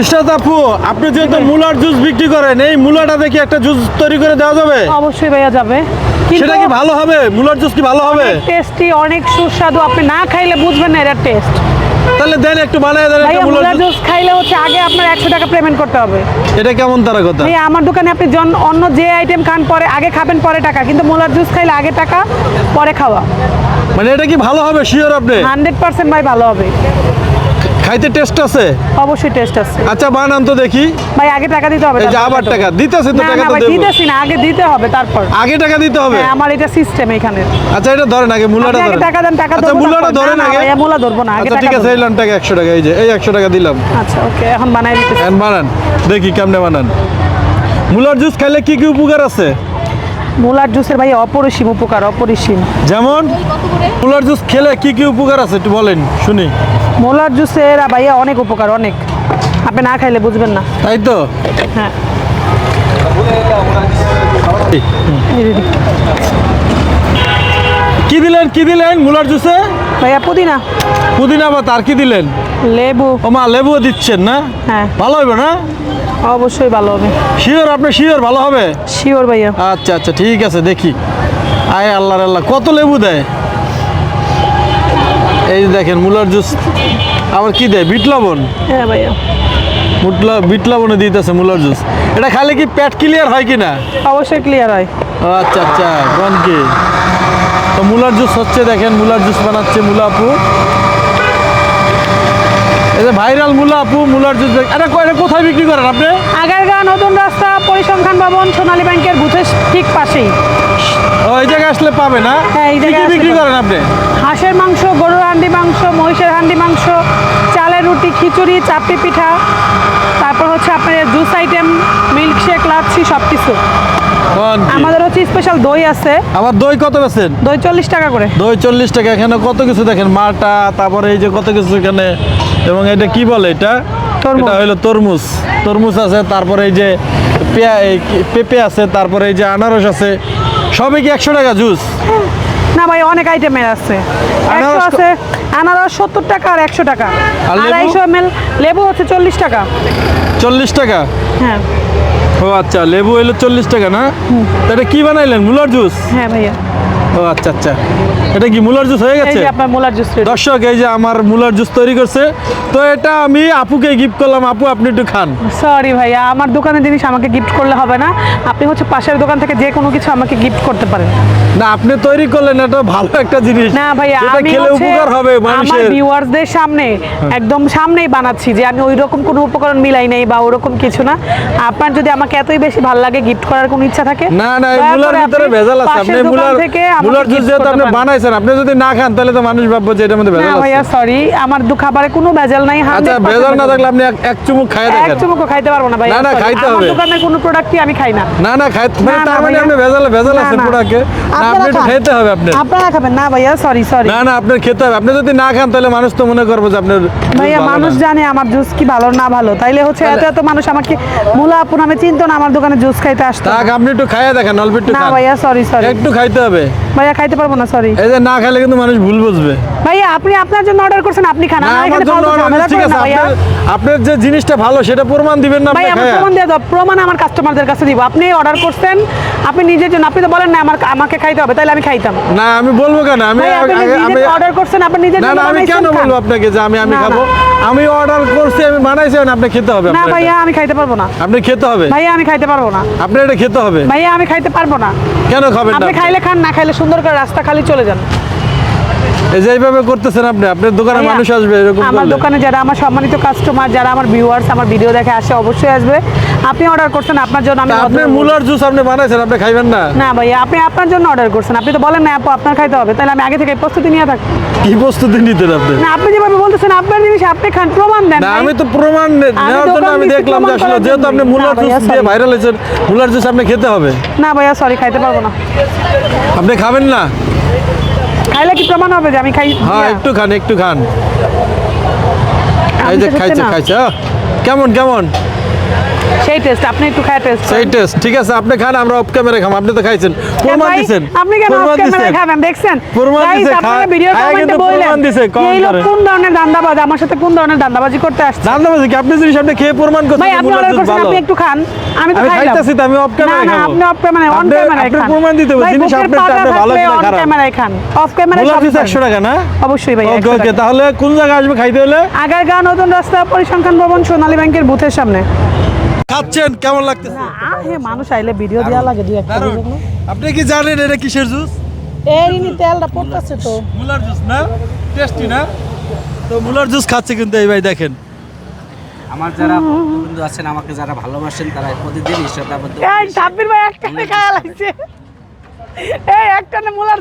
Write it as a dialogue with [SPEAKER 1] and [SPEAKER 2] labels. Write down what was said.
[SPEAKER 1] ইশরাত আপু আপনি যেহেতু মুলার জুস বিক্রি করেন এই মুলাটা দেখি একটা জুস তৈরি করে দেওয়া যাবে?
[SPEAKER 2] অবশ্যই ভাইয়া যাবে।
[SPEAKER 1] সেটা কি ভালো হবে? মুলার জুস কি ভালো হবে?
[SPEAKER 2] টেস্টি অনেক সুস্বাদু। আপনি না খাইলে বুঝবেন না এটা টেস্ট
[SPEAKER 1] তাহলে দেন একটু বানিয়ে দেন একটা মুলার জুস।
[SPEAKER 2] খাইলে হচ্ছে আগে আপনার একশো টাকা পেমেন্ট করতে হবে।
[SPEAKER 1] এটা কেমন তারা কথা?
[SPEAKER 2] আমার দোকানে আপনি জন অন্য যে আইটেম খান পরে আগে খাবেন পরে টাকা। কিন্তু মুলার জুস খাইলে আগে টাকা পরে খাওয়া।
[SPEAKER 1] মানে এটা কি ভালো হবে? শিওর আপনি?
[SPEAKER 2] হান্ড্রেড পার্সেন্ট ভাই ভালো হবে।
[SPEAKER 1] খাইতে টেস্ট আছে?
[SPEAKER 2] অবশ্যই টেস্ট আছে।
[SPEAKER 1] আচ্ছা বানান তো দেখি।
[SPEAKER 2] ভাই আগে টাকা দিতে হবে
[SPEAKER 1] এই যে আবার টাকা। দিতেছে তো
[SPEAKER 2] না
[SPEAKER 1] টাকা
[SPEAKER 2] না
[SPEAKER 1] তো
[SPEAKER 2] ভাই দিতেছি না আগে দিতে হবে তারপর।
[SPEAKER 1] আগে টাকা দিতে হবে?
[SPEAKER 2] হ্যাঁ আমার এটা সিস্টেম এখানে।
[SPEAKER 1] আচ্ছা এটা ধরেন আগে মুলাটা ধরেন।
[SPEAKER 2] টাকা দেন, টাকা
[SPEAKER 1] আচ্ছা মুলাটা ধরেন আগে।
[SPEAKER 2] ভাইয়া, মুলা ধরবো না, আগে
[SPEAKER 1] আচ্ছা ঠিক আছে এইলাম টাকা একশো টাকা এই যে এই একশো টাকা দিলাম।
[SPEAKER 2] আচ্ছা ওকে এখন বানাই দিতেছি।
[SPEAKER 1] এখন বানান। দেখি কেমনে বানান। মুলার জুস খাইলে কি কি উপকার আছে?
[SPEAKER 2] মুলার জুসের ভাই অপরিসীম উপকার অপরিসীম।
[SPEAKER 1] যেমন? মুলার জুস খেলে কি কি উপকার আছে একটু বলেন শুনি।
[SPEAKER 2] মুলার জুসের ভাইয়া অনেক উপকার অনেক। আপনি না খাইলে বুঝবেন না।
[SPEAKER 1] তাই তো?
[SPEAKER 2] হ্যাঁ।
[SPEAKER 1] কি দিলেন কি দিলেন মুলার জুসে?
[SPEAKER 2] ভাইয়া পুদিনা।
[SPEAKER 1] পুদিনা বা তার কি দিলেন?
[SPEAKER 2] লেবু।
[SPEAKER 1] ও মা লেবুও দিচ্ছেন না?
[SPEAKER 2] হ্যাঁ।
[SPEAKER 1] ভালো হবে না?
[SPEAKER 2] অবশ্যই ভালো হবে।
[SPEAKER 1] শিওর আপনি শিওর ভালো হবে?
[SPEAKER 2] শিওর ভাইয়া।
[SPEAKER 1] আচ্ছা আচ্ছা ঠিক আছে দেখি। আয় আল্লাহর আল্লাহ কত লেবু দেয়? এই যে দেখেন মুলার জুস। আবার কি দেয়? বিট লবণ?
[SPEAKER 2] হ্যাঁ ভাইয়া।
[SPEAKER 1] মুটলা বিট লবণে দিতেছে মুলার জুস। এটা খালে কি পেট ক্লিয়ার হয় কি না?
[SPEAKER 2] অবশ্যই ক্লিয়ার হয়।
[SPEAKER 1] আচ্ছা আচ্ছা কোন কি? তো মুলার জুস হচ্ছে দেখেন মুলার জুস বানাচ্ছে মুলা আপু। এই যে ভাইরাল মুলা আপু মুলার জুস এটা ক- কোথায় বিক্রি করেন আপনি?
[SPEAKER 2] আগারগা নতুন রাস্তা পরিসংখ্যান ভবন সোনালী ব্যাংকের বুথের ঠিক পাশেই।
[SPEAKER 1] ও এই জায়গায় আসলে পাবে না
[SPEAKER 2] হ্যাঁ, এই
[SPEAKER 1] কি কি
[SPEAKER 2] জায়গায়
[SPEAKER 1] বিক্রি করেন আপনি?
[SPEAKER 2] হাঁসের মাংস গরুর হান্ডি মাংস মহিষের হান্ডি মাংস চালের খিচুড়ি চাপটি পিঠা তারপর হচ্ছে আপনার জুস আইটেম মিল্কশেক লাচ্ছি সব কিছু আমাদের হচ্ছে স্পেশাল দই আছে।
[SPEAKER 1] আমার দই কত বেছেন
[SPEAKER 2] দই চল্লিশ টাকা করে।
[SPEAKER 1] দই চল্লিশ টাকা এখানে কত কিছু দেখেন? মাটা তারপরে এই যে কত কিছু এখানে এবং এটা কি বলে এটা। এটা হলো তরমুজ। তরমুজ আছে তারপরে এই যে পেঁপে আছে তারপরে এই যে আনারস আছে। সবই কি একশো টাকা জুস
[SPEAKER 2] না ভাই অনেক আইটেমের আছে। একশো আছে আনারস সত্তর টাকা আর একশো টাকা? আড়াইশো এম লেবু হচ্ছে চল্লিশ টাকা।
[SPEAKER 1] চল্লিশ টাকা?
[SPEAKER 2] হ্যাঁ।
[SPEAKER 1] ও আচ্ছা লেবু এলো চল্লিশ টাকা না? তাহলে এটা কি বানাইলেন? মুলার জুস?
[SPEAKER 2] হ্যাঁ ভাইয়া।
[SPEAKER 1] ও আচ্ছা আচ্ছা। এটা কি মুলার জুস হয়ে গেছে?
[SPEAKER 2] আপনার মোলার জুস
[SPEAKER 1] দর্শক এই যে আমার মুলার জুস তৈরি করছে। তো এটা আমি আপুকে গিফট করলাম। আপু আপনি একটু খান।
[SPEAKER 2] সরি ভাইয়া আমার দোকানের জিনিস আমাকে গিফট করলে হবে না। আপনি হচ্ছে পাশের দোকান থেকে যে কোনো কিছু আমাকে গিফট করতে পারেন।
[SPEAKER 1] না আপনি তৈরি করলেন এটা ভালো একটা জিনিস।
[SPEAKER 2] না ভাইয়া আমি
[SPEAKER 1] খেলে উপকার হবে
[SPEAKER 2] আমার ভিউয়ার্সদের সামনে একদম সামনেই বানাচ্ছি যে আমি ওই রকম কোনো উপকরণ মিলাই নাই বা ওরকম কিছু না। আপনার যদি আমাকে এতই বেশি ভালো লাগে গিফট করার কোনো ইচ্ছা থাকে
[SPEAKER 1] না না মুলার ভিতরে ভেজাল আছে। আপনি মুলার
[SPEAKER 2] থেকে
[SPEAKER 1] মুলার জুস যেহেতু আপনি বানাইছেন। আপনি যদি না খান তাহলে তো মানুষ ভাববো যে এটার মধ্যে ভেজাল
[SPEAKER 2] ভাইয়া সরি আমার দু খাবারে কোনো ভেজাল নাই
[SPEAKER 1] আচ্ছা ভেজাল না থাকলে আপনি এক- চুমুক খাই
[SPEAKER 2] এক চুমুকও খাইতে পারব না ভাই
[SPEAKER 1] না, না, খাইতে
[SPEAKER 2] আমার
[SPEAKER 1] হবে।
[SPEAKER 2] দোকানের কোনো প্রোডাক্টই আমি খাই না।
[SPEAKER 1] না না খাই
[SPEAKER 2] না,
[SPEAKER 1] মানে তার মানে। আপনি ভেজাল ভেজাল আছে প্রোডাক্টে আপনি একটু খেতে হবে আপনার
[SPEAKER 2] আপনারা খাবেন। না ভাইয়া সরি সরি
[SPEAKER 1] না না আপনার খেতে হবে। আপনি যদি না খান তাহলে মানুষ তো মনে করব যে আপনার
[SPEAKER 2] ভাইয়া মানুষ জানে আমার জুস কি ভালো না ভালো। তাইলে হচ্ছে এত এত মানুষ আমাকে মুলা আপু নামে চিনতো না আমার দোকানে জুস খাইতে আসতো
[SPEAKER 1] আপনি একটু খাইয়া দেখেন অল্প একটু
[SPEAKER 2] না ভাইয়া সরি সরি
[SPEAKER 1] একটু খাইতে হবে।
[SPEAKER 2] ভাইয়া খাইতে পারব না সরি
[SPEAKER 1] এই যে না খাইলে কিন্তু মানুষ ভুল বুঝবে।
[SPEAKER 2] ভাইয়া আপনি আপনার জন্য অর্ডার করছেন আপনি খান।
[SPEAKER 1] না
[SPEAKER 2] আমার এখানে
[SPEAKER 1] order
[SPEAKER 2] ঝামেলা
[SPEAKER 1] ঠিক আছে
[SPEAKER 2] ভাইয়া।
[SPEAKER 1] আপনার আপনার যে জিনিসটা ভালো সেটা প্রমাণ দিবেন না
[SPEAKER 2] ভাই
[SPEAKER 1] আপনি
[SPEAKER 2] আমার প্রমাণ দিয়ে দাও প্রমাণ আমার কাস্টমারদের কাছে দিব। আপনি অর্ডার করছেন আপনি নিজের জন্য আপনি তো বলেন না আমার আমাকে খাইতে হবে তাহলে আমি খাইতাম।
[SPEAKER 1] না আমি বলব কেন? আমি আমি
[SPEAKER 2] অর্ডার করছেন আপনি নিজের জন্য
[SPEAKER 1] না আমি কেন বলব আপনাকে যে আমি আমি খাব? আমি অর্ডার করছি আমি বানাইছি এখন আপনি খেতে হবে
[SPEAKER 2] না ভাইয়া আমি খাইতে পারব না।
[SPEAKER 1] আপনি খেতে হবে।
[SPEAKER 2] ভাইয়া আমি খাইতে পারব না।
[SPEAKER 1] আপনি এটা খেতে হবে।
[SPEAKER 2] ভাইয়া আমি খাইতে পারব না।
[SPEAKER 1] কেন খাবেন না
[SPEAKER 2] আপনি খাইলে খান না খাইলে সুন্দর করে রাস্তা খালি চলে যান।
[SPEAKER 1] এইভাবে করতেছেন আপনি আপনার দোকানে মানুষ আসবে এরকম
[SPEAKER 2] আমার দোকানে যারা আমার সম্মানিত কাস্টমার যারা আমার ভিউয়ার্স আমার ভিডিও দেখে আসে অবশ্যই আসবে। আপনি অর্ডার করছেন আপনার জন্য আমি
[SPEAKER 1] আপনি মুলার জুস আপনি বানাইছেন আপনি খাইবেন না?
[SPEAKER 2] না ভাইয়া আপনি আপনার জন্য অর্ডার করছেন। আপনি তো বলেন না আপু আপনার খাইতে হবে। তাহলে আমি আগে থেকে প্রস্তুতি নিয়ে থাকি
[SPEAKER 1] কি প্রস্তুতি নিতেন আপনি?
[SPEAKER 2] না আপনি যেভাবে বলতেছেন আপনার জিনিস আপনি খান প্রমাণ দেন
[SPEAKER 1] না আমি তো প্রমাণ নেওয়ার জন্য আমি দেখলাম যে আসলে যেহেতু আপনি। মুলার জুস দিয়ে ভাইরাল হয়েছেন মুলার জুস আপনি খেতে হবে।
[SPEAKER 2] না ভাইয়া সরি খাইতে পারব না।
[SPEAKER 1] আপনি খাবেন না?
[SPEAKER 2] খাইলে কি প্রমাণ হবে যে আমি খাই?
[SPEAKER 1] হ্যাঁ একটু খান একটু খান। এই যে খাইছে খাইছে কেমন কেমন?
[SPEAKER 2] সেই টেস্ট আপনি একটু খায় টেস্ট
[SPEAKER 1] সেই টেস্ট ঠিক আছে আপনি খান আমরা অফ ক্যামেরা খাম। আপনি তো খাইছেন। প্রমাণ
[SPEAKER 2] আপনি কেন অফ ক্যামেরায়
[SPEAKER 1] দিছেন।
[SPEAKER 2] খাবেন? দেখছেন?
[SPEAKER 1] প্রমাণ খা-
[SPEAKER 2] ভিডিও কমেন্টে বললেন এই লোক কোন ধরনের দান্দাবাজ? আমার সাথে কোন ধরনের দান্দাবাজি করতে আসছে?
[SPEAKER 1] পারছি কি? আপনি জিনিস আপনি খেয়ে প্রমাণ করছেন
[SPEAKER 2] ভাই আপনি অর্ডার করছেন আপনি একটু খান। আমি তো খাইলাম।
[SPEAKER 1] খাইতাছি তো, আমি off camera
[SPEAKER 2] না আপনি অফ ক্যামেরায় অন
[SPEAKER 1] আপনি- আপনি প্রমাণ দিতে হবে, জিনিস আপনার ভালো।
[SPEAKER 2] ক্যামেরায় খান। অফ
[SPEAKER 1] জুস
[SPEAKER 2] খান।
[SPEAKER 1] একশো টাকা না?
[SPEAKER 2] অবশ্যই ভাই
[SPEAKER 1] ওকে ওকে তাহলে কোন জায়গায় আসবে খাইতে হলে?
[SPEAKER 2] আগারগাঁও নতুন রাস্তা পরিসংখ্যান ভবন সোনালী ব্যাংকের বুথের সামনে।
[SPEAKER 1] খাচ্ছেন কেমন লাগতেছে?
[SPEAKER 2] আহে মানুষ আইলে ভিডিও দেওয়া লাগে দুই একটা।
[SPEAKER 1] আপনি কি জানেন এটা কিসের জুস?
[SPEAKER 2] এই নি তেলটা পড়তেছে তো।
[SPEAKER 1] মুলার জুস না? টেস্টি না? তো মুলার জুস খাচ্ছে কিন্তু এই ভাই দেখেন।
[SPEAKER 3] আমার যারা বন্ধু আছেন আমাকে যারা ভালোবাসেন তারা প্রতিদিন ঈশ্বর
[SPEAKER 2] এই সাব্বির ভাই একটা খাওয়া লাগছে। এই একটা মুলার